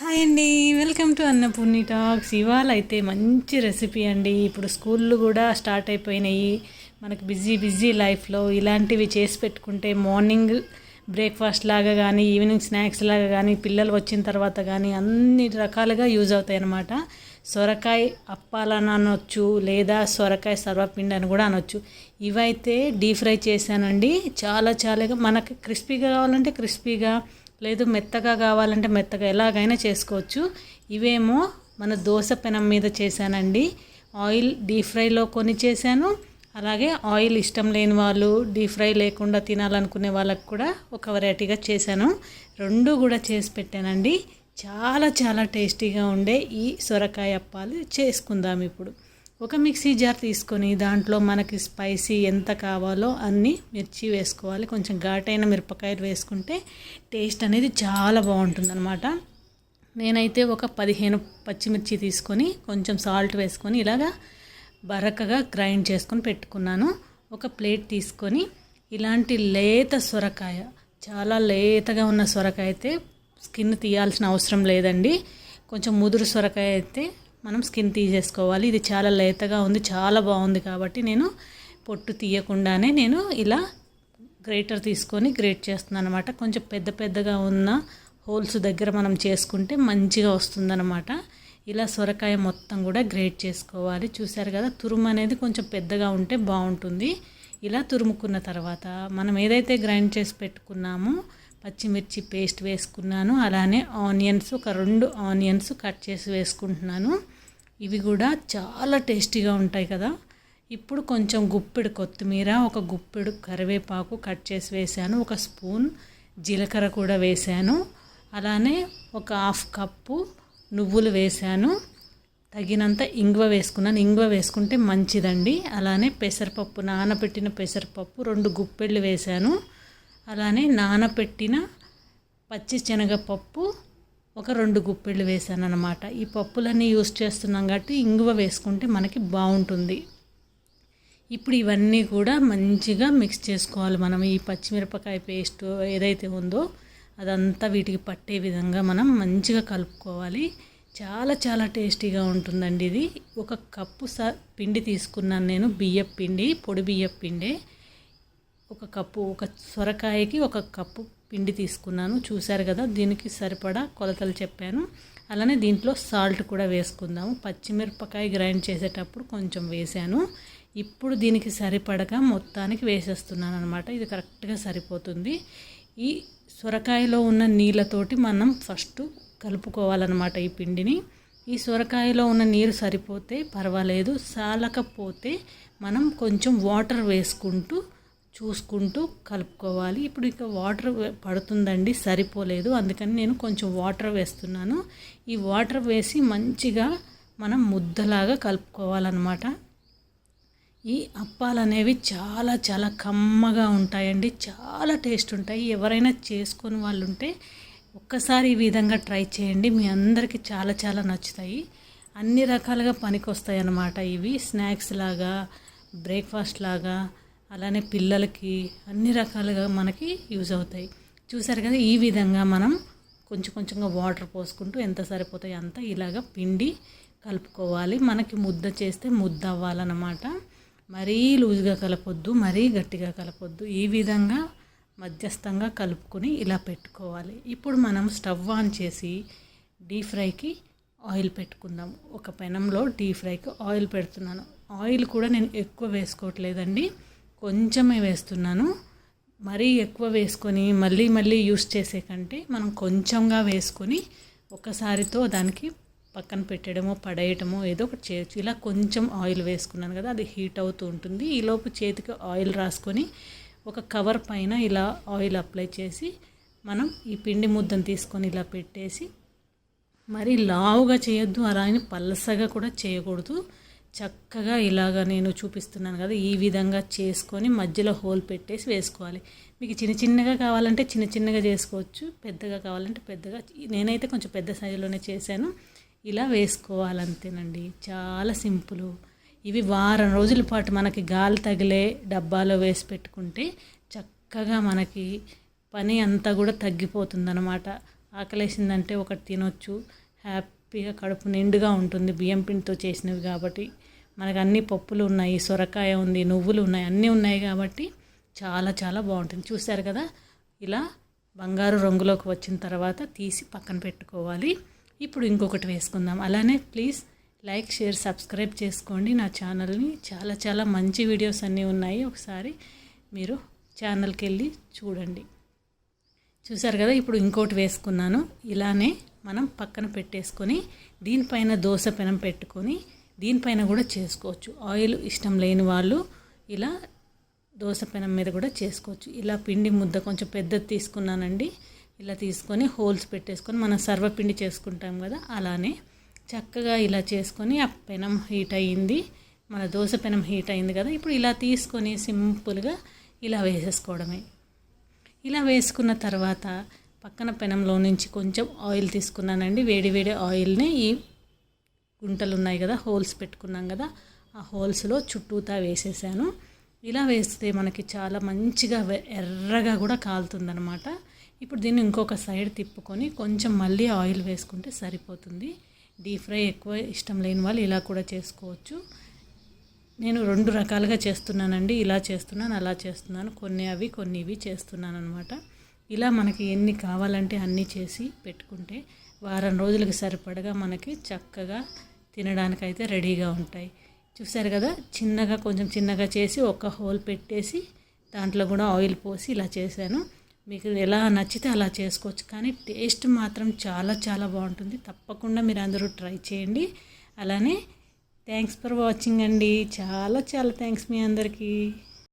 Hi అండి welcome to Annapurni talks. ఇవాళ అయితే మంచి రెసిపీ అండి. ఇప్పుడు స్కూళ్ళు కూడా స్టార్ట్ అయిపోయినాయి. మనకు బిజీ బిజీ లైఫ్లో ఇలాంటివి చేసి పెట్టుకుంటే మార్నింగ్ బ్రేక్ఫాస్ట్ లాగా కానీ ఈవినింగ్ స్నాక్స్ లాగా కానీ పిల్లలు వచ్చిన తర్వాత కానీ అన్ని రకాలుగా యూజ్ అవుతాయి అన్నమాట సొరకాయ అప్పాలని అనొచ్చు లేదా సొరకాయ సర్వపిండి అని కూడా అనొచ్చు. ఇవైతే డీప్ ఫ్రై చేశానండి. చాలా చాలా మనకి క్రిస్పీగా కావాలంటే క్రిస్పీగా లేదు మెత్తగా కావాలంటే మెత్తగా ఎలాగైనా చేసుకోవచ్చు. ఇవేమో మన దోశ పెనం మీద చేశానండి. ఆయిల్ డీప్ ఫ్రైలో కొన్ని చేశాను. అలాగే ఆయిల్ ఇష్టం లేని వాళ్ళు డీప్ ఫ్రై లేకుండా తినాలనుకునే వాళ్ళకి కూడా ఒక వెరైటీగా చేశాను. రెండు కూడా చేసి పెట్టానండి. చాలా చాలా టేస్టీగా ఉండే ఈ సొరకాయ అప్పాలు చేసుకుందాం ఇప్పుడు. ఒక మిక్సీ జార్ తీసుకొని దాంట్లో మనకి స్పైసీ ఎంత కావాలో అన్నీ మిర్చి వేసుకోవాలి. కొంచెం ఘాటైన మిరపకాయలు వేసుకుంటే టేస్ట్ అనేది చాలా బాగుంటుంది అనమాట నేనైతే ఒక పదిహేను పచ్చిమిర్చి తీసుకొని కొంచెం సాల్ట్ వేసుకొని ఇలాగా బరకగా గ్రైండ్ చేసుకొని పెట్టుకున్నాను. ఒక ప్లేట్ తీసుకొని ఇలాంటి లేత సొరకాయ చాలా లేతగా ఉన్న సొరకాయ అయితే స్కిన్ తీయాల్సిన అవసరం లేదండి. కొంచెం ముదురు సొరకాయ అయితే మనం స్కిన్ తీసేసుకోవాలి. ఇది చాలా లేతగా ఉంది చాలా బాగుంది కాబట్టి నేను పొట్టు తీయకుండానే నేను ఇలా గ్రేటర్ తీసుకొని గ్రేట్ చేస్తున్నాను అనమాట కొంచెం పెద్ద పెద్దగా ఉన్న హోల్స్ దగ్గర మనం చేసుకుంటే మంచిగా వస్తుందన్నమాట. ఇలా సొరకాయ మొత్తం కూడా గ్రేట్ చేసుకోవాలి. చూసారు కదా తురుము అనేది కొంచెం పెద్దగా ఉంటే బాగుంటుంది. ఇలా తురుముకున్న తర్వాత మనం ఏదైతే గ్రైండ్ చేసి పెట్టుకున్నామో పచ్చిమిర్చి పేస్ట్ వేసుకున్నాను. అలానే ఆనియన్స్ ఒక రెండు ఆనియన్స్ కట్ చేసి వేసుకుంటున్నాను. ఇవి కూడా చాలా టేస్టీగా ఉంటాయి కదా. ఇప్పుడు కొంచెం గుప్పెడు కొత్తిమీర ఒక గుప్పెడు కరివేపాకు కట్ చేసి వేసాను ఒక స్పూన్ జీలకర్ర కూడా వేసాను అలానే ఒక హాఫ్ కప్పు నువ్వులు వేసాను తగినంత ఇంగువ వేసుకున్నాను. ఇంగువ వేసుకుంటే మంచిదండి. అలానే పెసరపప్పు నానబెట్టిన పెసరపప్పు రెండు గుప్పెళ్ళు వేసాను అలానే నానబెట్టిన పచ్చి శనగపప్పు ఒక రెండు గుప్పెళ్ళు వేసాను అనమాట ఈ పప్పులన్నీ యూస్ చేస్తున్నాం కాబట్టి ఇంగువ వేసుకుంటే మనకి బాగుంటుంది. ఇప్పుడు ఇవన్నీ కూడా మంచిగా మిక్స్ చేసుకోవాలి మనం. ఈ పచ్చిమిరపకాయ పేస్ట్ ఏదైతే ఉందో అదంతా వీటికి పట్టే విధంగా మనం మంచిగా కలుపుకోవాలి. చాలా చాలా టేస్టీగా ఉంటుందండి ఇది. ఒక కప్పు స పిండి తీసుకున్నాను నేను బియ్యం పిండి పొడి బియ్యపిండి ఒక కప్పు ఒక సొరకాయకి ఒక కప్పు పిండి తీసుకున్నాను. చూశారు కదా దీనికి సరిపడా కొలతలు చెప్పాను. అలానే దీంట్లో సాల్ట్ కూడా వేసుకుందాము. పచ్చిమిరపకాయ గ్రైండ్ చేసేటప్పుడు కొంచెం వేసాను. ఇప్పుడు దీనికి సరిపడగా మొత్తానికి వేసేస్తున్నాను అనమాట ఇది కరెక్ట్గా సరిపోతుంది. ఈ సొరకాయలో ఉన్న నీళ్ళతోటి మనం ఫస్ట్ కలుపుకోవాలన్నమాట ఈ పిండిని. ఈ సొరకాయలో ఉన్న నీరు సరిపోతే పర్వాలేదు. సాలకపోతే మనం కొంచెం వాటర్ వేసుకుంటూ చూసుకుంటూ కలుపుకోవాలి. ఇప్పుడు ఇక వాటర్ పడుతుందండి సరిపోలేదు. అందుకని నేను కొంచెం వాటర్ వేస్తున్నాను. ఈ వాటర్ వేసి మంచిగా మనం ముద్దలాగా కలుపుకోవాలన్నమాట. ఈ అప్పాలు అనేవి చాలా చాలా కమ్మగా ఉంటాయండి. చాలా టేస్ట్ ఉంటాయి. ఎవరైనా చేసుకొని వాళ్ళు ఉంటే ఒక్కసారి ఈ విధంగా ట్రై చేయండి. మీ అందరికీ చాలా చాలా నచ్చుతాయి. అన్ని రకాలుగా పనికొస్తాయి అన్నమాట ఇవి. స్నాక్స్ లాగా బ్రేక్ఫాస్ట్ లాగా అలానే పిల్లలకి అన్ని రకాలుగా మనకి యూజ్ అవుతాయి. చూసారు కదా ఈ విధంగా మనం కొంచెం కొంచెంగా వాటర్ పోసుకుంటూ ఎంత సరిపోతాయి అంత ఇలాగ పిండి కలుపుకోవాలి. మనకి ముద్ద చేస్తే ముద్ద అవ్వాలన్నమాట. మరీ లూజ్గా కలపొద్దు మరీ గట్టిగా కలపొద్దు. ఈ విధంగా మధ్యస్థంగా కలుపుకొని ఇలా పెట్టుకోవాలి. ఇప్పుడు మనం స్టవ్ ఆన్ చేసి డీప్ ఫ్రైకి ఆయిల్ పెట్టుకుందాం. ఒక పెనంలో డీప్ ఫ్రైకి ఆయిల్ పెడుతున్నాను. ఆయిల్ కూడా నేను ఎక్కువ వేసుకోవట్లేదండి. కొంచెమే వేస్తున్నాను. మరీ ఎక్కువ వేసుకొని మళ్ళీ మళ్ళీ యూస్ చేసే కంటే మనం కొంచెంగా వేసుకొని ఒకసారితో దానికి పక్కన పెట్టడమో పడేయటమో ఏదో ఒకటి చేయొచ్చు. ఇలా కొంచెం ఆయిల్ వేసుకున్నాను కదా అది హీట్ అవుతూ ఉంటుంది. ఈలోపు చేతికి ఆయిల్ రాసుకొని ఒక కవర్ పైన ఇలా ఆయిల్ అప్లై చేసి మనం ఈ పిండి ముద్దను తీసుకొని ఇలా పెట్టేసి మరి లావుగా చేయొద్దు అలా అని పలసగా కూడా చేయకూడదు. చక్కగా ఇలాగ నేను చూపిస్తున్నాను కదా ఈ విధంగా చేసుకొని మధ్యలో హోల్ పెట్టేసి వేసుకోవాలి. మీకు చిన్న చిన్నగా కావాలంటే చిన్న చిన్నగా చేసుకోవచ్చు పెద్దగా కావాలంటే పెద్దగా. నేనైతే కొంచెం పెద్ద సైజులోనే చేశాను. ఇలా వేసుకోవాలంతేనండి. చాలా సింపుల్. ఇవి వారం రోజుల పాటు మనకి గాలి తగిలే డబ్బాలో వేసి పెట్టుకుంటే చక్కగా మనకి పని అంతా కూడా తగ్గిపోతుందన్నమాట. ఆకలేసిందంటే ఒకటి తినొచ్చు. హ్యాపీ హ్యాపీగా కడుపు నిండుగా ఉంటుంది బియ్యం పిండితో చేసినవి కాబట్టి. మనకు అన్ని పప్పులు ఉన్నాయి సొరకాయ ఉంది నువ్వులు ఉన్నాయి అన్నీ ఉన్నాయి కాబట్టి చాలా చాలా బాగుంటుంది. చూశారు కదా? ఇలా బంగారు రంగులోకి వచ్చిన తర్వాత తీసి పక్కన పెట్టుకోవాలి. ఇప్పుడు ఇంకొకటి వేసుకుందాం. అలానే ప్లీజ్ లైక్ షేర్ సబ్స్క్రైబ్ చేసుకోండి. నా ఛానల్ని చాలా చాలా మంచి వీడియోస్ అన్నీ ఉన్నాయి. ఒకసారి మీరు ఛానల్కి వెళ్ళి చూడండి. చూసారు కదా ఇప్పుడు ఇంకోటి వేసుకున్నాను. ఇలానే మనం పక్కన పెట్టేసుకొని దీనిపైన దోశ పెనం పెట్టుకొని దీనిపైన కూడా చేసుకోవచ్చు. ఆయిల్ ఇష్టం లేని వాళ్ళు ఇలా దోశ పెనం మీద కూడా చేసుకోవచ్చు. ఇలా పిండి ముద్ద కొంచెం పెద్దది తీసుకున్నానండి. ఇలా తీసుకొని హోల్స్ పెట్టేసుకొని మనం సర్వపిండి చేసుకుంటాం కదా అలానే చక్కగా ఇలా చేసుకొని ఆ పెనం హీట్ అయ్యింది. మన దోశ పెనం హీట్ అయింది కదా ఇప్పుడు ఇలా తీసుకొని సింపుల్గా ఇలా వేసేసుకోవడమే. ఇలా వేసుకున్న తర్వాత పక్కన పెనంలో నుంచి కొంచెం ఆయిల్ తీసుకున్నానండి. వేడి వేడి ఆయిల్ని ఈ గుంటలు ఉన్నాయి కదా హోల్స్ పెట్టుకున్నాం కదా ఆ హోల్స్లో చుట్టూతా వేసేసాను. ఇలా వేస్తే మనకి చాలా మంచిగా ఎర్రగా కూడా కాలుతుందనమాట ఇప్పుడు దీన్ని ఇంకొక సైడ్ తిప్పుకొని కొంచెం మళ్ళీ ఆయిల్ వేసుకుంటే సరిపోతుంది. డీప్ ఫ్రై ఎక్కువ ఇష్టం లేని వాళ్ళు ఇలా కూడా చేసుకోవచ్చు. నేను రెండు రకాలుగా చేస్తున్నానండి. ఇలా చేస్తున్నాను అలా చేస్తున్నాను. కొన్ని అవి కొన్ని ఇవి చేస్తున్నాను అనమాట ఇలా మనకి ఎన్ని కావాలంటే అన్నీ చేసి పెట్టుకుంటే వారం రోజులకు సరిపడగా మనకి చక్కగా తినడానికైతే రెడీగా ఉంటాయి. చూసారు కదా? చిన్నగా కొంచెం చిన్నగా చేసి ఒక హోల్ పెట్టేసి దాంట్లో కూడా ఆయిల్ పోసి ఇలా చేశాను. మీకు ఎలా నచ్చితే అలా చేసుకోవచ్చు. కానీ టేస్ట్ మాత్రం చాలా చాలా బాగుంటుంది. తప్పకుండా మీరు అందరూ ట్రై చేయండి. అలానే థ్యాంక్స్ ఫర్ వాచింగ్ అండి. చాలా చాలా థ్యాంక్స్ మీ అందరికీ.